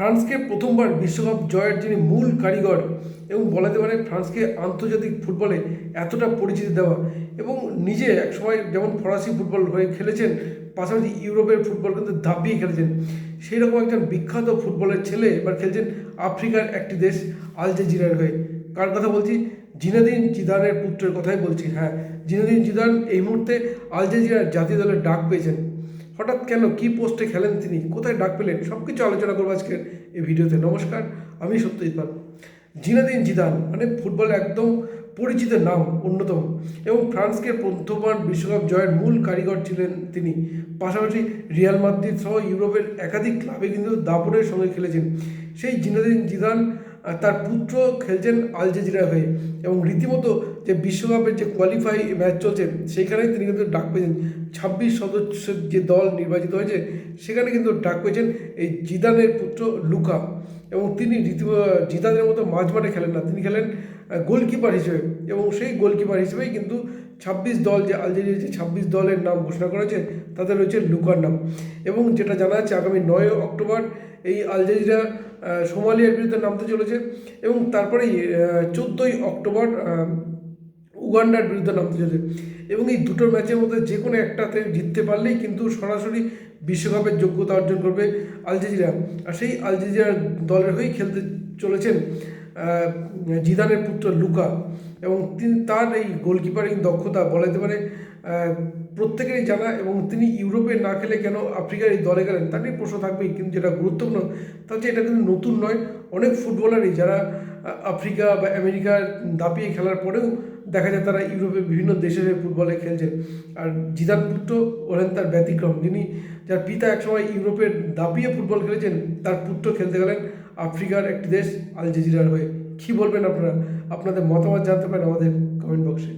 ফ্রান্সকে প্রথমবার বিশ্বকাপ জয়ের যিনি মূল কারিগর এবং বলা যেতে পারে ফ্রান্সকে আন্তর্জাতিক ফুটবলে এতটা পরিচিতি দেওয়া এবং নিজে একসময় যেমন ফরাসি ফুটবল হয়ে খেলেছেন, পাশাপাশি ইউরোপের ফুটবল কিন্তু দাপিয়ে খেলেছেন। সেই রকম একজন বিখ্যাত ফুটবলের ছেলে এবার খেলছেন আফ্রিকার একটি দেশ আলজেজিরার হয়ে। কার কথা বলছি? জিনাদিন জিদানের পুত্রের কথাই বলছি হ্যাঁ। জিনাদিন জিদান এই মুহূর্তে আলজেজিরার জাতীয় দলের ডাক পেয়েছেন। হঠাৎ কেন, কি পোস্টে খেলেন তিনি, কোথায় ডাক পেলেন সব কিছু আলোচনা করব আজকের এই ভিডিওতে। নমস্কার, আমি সত্যজিৎ পাল। জিনাদিন জিদান মানে ফুটবলে একদম পরিচিত নাম, অন্যতম। এবং ফ্রান্সকে প্রথমবার বিশ্বকাপ জয়ের মূল কারিগর ছিলেন তিনি। পাশাপাশি রিয়াল মাদ্রিদ সহ ইউরোপের একাধিক ক্লাবে কিন্তু দাপটের সঙ্গে খেলেছেন। সেই জিনাদিন জিদান তার পুত্র খেলছেন আলজেজিরা হয়ে এবং রীতিমতো যে বিশ্বকাপের যে কোয়ালিফাই ম্যাচ চলছে সেইখানে তিনি কিন্তু ডাক পেয়েছেন। ছাব্বিশ সদস্যের যে দল নির্বাচিত হয়েছে, সেখানে কিন্তু ডাক পেয়েছেন এই জিদানের পুত্র লুকা। এবং তিনি রীতি জিদানের মতো মাঝ মাঠে খেলেন না। তিনি খেলেন গোলকিপার হিসেবে। এবং সেই গোলকিপার হিসেবেই কিন্তু ছাব্বিশ দল যে আলজেরিয়ার যে ছাব্বিশ দলের নাম ঘোষণা করেছে তাদের রয়েছে লুকার নাম। এবং যেটা জানা যাচ্ছে, আগামী নয় অক্টোবর এই আলজেরিয়া সোমালিয়ার বিরুদ্ধে নামতে চলেছে এবং তারপরেই চোদ্দোই অক্টোবর উগান্ডার বিরুদ্ধে নামতে চলেছে। এবং এই দুটো ম্যাচের মধ্যে যে কোনো একটাতে জিততে পারলেই কিন্তু সরাসরি বিশ্বকাপের যোগ্যতা অর্জন করবে আলজেজিরা আর সেই আলজেজিরার দলের হয়েই খেলতে চলেছেন জিদানের পুত্র লুকা। এবং তিনি তার এই গোলকিপারিং দক্ষতা বলা যেতে পারে প্রত্যেকেরই জানা এবং তিনি ইউরোপে না খেলে কেন আফ্রিকার এই দলে গেলেন তা নিয়ে প্রশ্ন থাকবেই। কিন্তু যেটা গুরুত্বপূর্ণ তা হচ্ছে এটা কিন্তু নতুন নয়, অনেক ফুটবলারই যারা আফ্রিকা বা আমেরিকার দাপিয়ে খেলার পরেও দেখা যায় তারা ইউরোপের বিভিন্ন দেশের ফুটবলে খেলছেন। আর জিদান পুত্র হলেন তার ব্যতিক্রম। যিনি যার পিতা একসময় ইউরোপের দাপিয়ে ফুটবল খেলেছেন, তার পুত্র খেলতে গেলেন আফ্রিকার একটি দেশ, আল জেজিরার হয়ে। কী বলবেন আপনারা? আপনাদের মতামত জানতে পারেন আমাদের কমেন্ট বক্সে